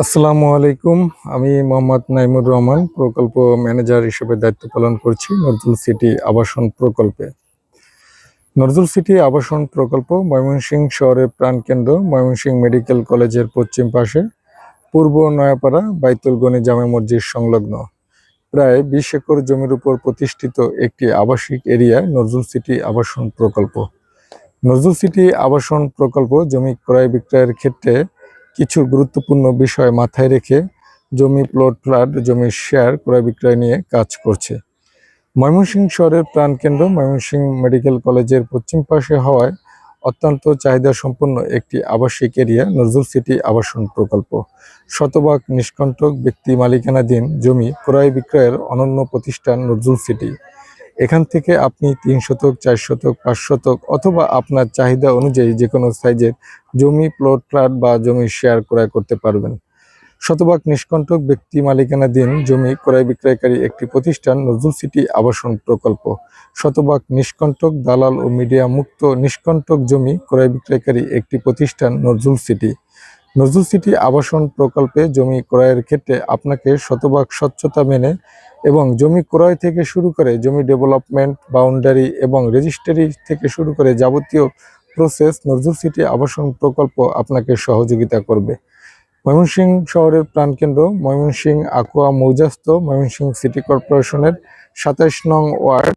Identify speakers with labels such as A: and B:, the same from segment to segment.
A: আসসালামু আলাইকুম। আমি মোহাম্মদ নাইমুর রহমান, প্রকল্প ম্যানেজার হিসেবে দায়িত্ব পালন করছি নজরুল সিটি আবাসন প্রকল্পে। নজরুল সিটি আবাসন প্রকল্প ময়মনসিংহ শহরের প্রাণকেন্দ্র, ময়মনসিংহ মেডিকেল কলেজের পশ্চিম পাশে, পূর্ব নয়াপাড়া বাইতুল গনি জামে মসজিদ সংলগ্ন। প্রায় বিশ একর জমির উপর প্রতিষ্ঠিত একটি আবাসিক এরিয়া নজরুল সিটি আবাসন প্রকল্প। নজরুল সিটি আবাসন প্রকল্প জমি ক্রয় বিক্রয়ের ক্ষেত্রে কিছু গুরুত্বপূর্ণ বিষয় মাথায় রেখে জমি প্লট ফ্ল্যাট জমির শেয়ার ক্রয় বিক্রয় নিয়ে কাজ করছে। ময়মনসিংহ শহরের প্রাণকেন্দ্র ময়মনসিংহ মেডিকেল কলেজের পশ্চিম পাশে হওয়ায় অত্যন্ত চাহিদা সম্পন্ন একটি আবাসিক এরিয়া, নজরুল সিটি আবাসন প্রকল্প। শতভাগ নিষ্কণ্টক ব্যক্তি মালিকানাধীন জমি ক্রয় বিক্রয়ের অনন্য প্রতিষ্ঠান নজরুল সিটি। এখান থেকে আপনি তিন শতক, চার শতক, পাঁচ শতক অথবা আপনার চাহিদা অনুযায়ী যে কোনো সাইজের জমি প্লট ফ্ল্যাট বা জমি শেয়ার ক্রয় করতে পারবেন। শতভাগ নিষ্কণ্টক ব্যক্তি মালিকানাধীন জমি ক্রয় বিক্রয়কারী একটি প্রতিষ্ঠান নজরুল সিটি আবাসন প্রকল্প। শতভাগ নিষ্কণ্টক দালাল ও মিডিয়া মুক্ত নিষ্কণ্টক জমি ক্রয় বিক্রয়কারী একটি প্রতিষ্ঠান নজরুল সিটি। নজরুল সিটি আবাসন প্রকল্পে জমি ক্রয়ের ক্ষেত্রে আপনাকে শতভাগ স্বচ্ছতা মেনে এবং জমি ক্রয় থেকে শুরু করে জমি ডেভেলপমেন্ট, বাউন্ডারি এবং রেজিস্ট্রি থেকে শুরু করে যাবতীয় প্রসেস নজরুল সিটি আবাসন প্রকল্প আপনাকে সহযোগিতা করবে। ময়মনসিংহ শহরের প্রাণকেন্দ্র ময়মনসিংহ আকুয়া মৌজাস্ত ময়মনসিংহ সিটি কর্পোরেশনের সাতাইশ নং ওয়ার্ড,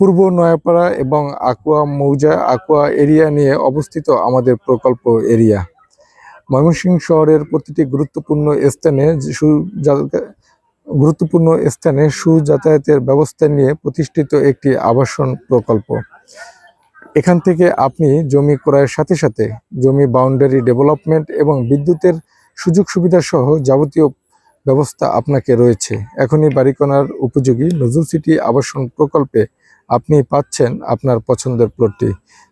A: পূর্ব নয়াপাড়া এবং আকুয়া মৌজা, আকুয়া এরিয়া নিয়ে অবস্থিত আমাদের প্রকল্প এরিয়া। ময়মনসিংহ শহরের প্রতিটি গুরুত্বপূর্ণ স্থানে গুরুত্বপূর্ণ স্থানে সুযাতায়াতের ব্যবস্থা নিয়ে প্রতিষ্ঠিত একটি আবাসন প্রকল্প। এখান থেকে আপনি জমি ক্রয়ের সাথে সাথে জমি বাউন্ডারি ডেভেলপমেন্ট এবং বিদ্যুতের সুযোগ সুবিধা সহ যাবতীয় ব্যবস্থা আপনাকে রয়েছে। এখনই বাড়ি করার উপযোগী নজরুল সিটি আবাসন প্রকল্পে আপনি পাচ্ছেন আপনার পছন্দের প্লটটি।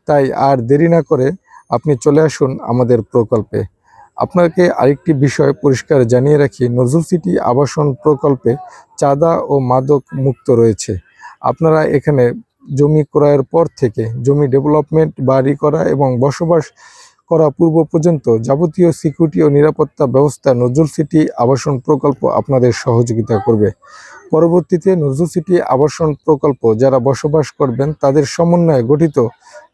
A: তাই আর দেরি না করে আপনি চলে আসুন আমাদের প্রকল্পে। আপনাকে আরেকটি বিষয় পরিষ্কার জানিয়ে রাখি, নজরুল সিটি আবাসন প্রকল্পে চাঁদা ও মাদক মুক্ত রয়েছে। আপনারা এখানে জমি ক্রয়ের পর থেকে জমি ডেভেলপমেন্ট, বাড়ি করা এবং বসবাস করা পূর্ব পর্যন্ত যাবতীয় সিকিউরিটি ও নিরাপত্তা ব্যবস্থা নজরুল সিটি আবাসন প্রকল্প আপনাদের সহযোগিতা করবে। পরবর্তীতে নজরুল সিটি আবাসন প্রকল্প যারা বসবাস করবেন, তাদের সমন্বয়ে গঠিত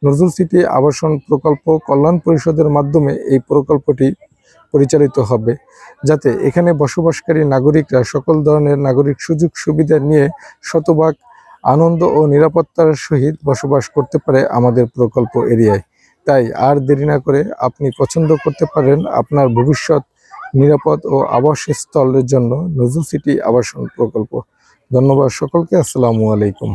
A: নজরুল সিটি আবাসন প্রকল্প কল্যাণ পরিষদের মাধ্যমে এই প্রকল্পটি পরিচালিত হবে, যাতে এখানে বসবাসকারী নাগরিকরা সকল ধরনের নাগরিক সুযোগ সুবিধা নিয়ে শতভাগ আনন্দ ও নিরাপত্তার সহিত বসবাস করতে পারে আমাদের প্রকল্প এরিয়ায়। তাই আর দেরি না করে আপনি পছন্দ করতে পারেন আপনার ভবিষ্যৎ নিরাপদ ও আবাসস্থলের জন্য নজরুল সিটি আবাসন প্রকল্প। ধন্যবাদ সকলকে, আসসালামু আলাইকুম।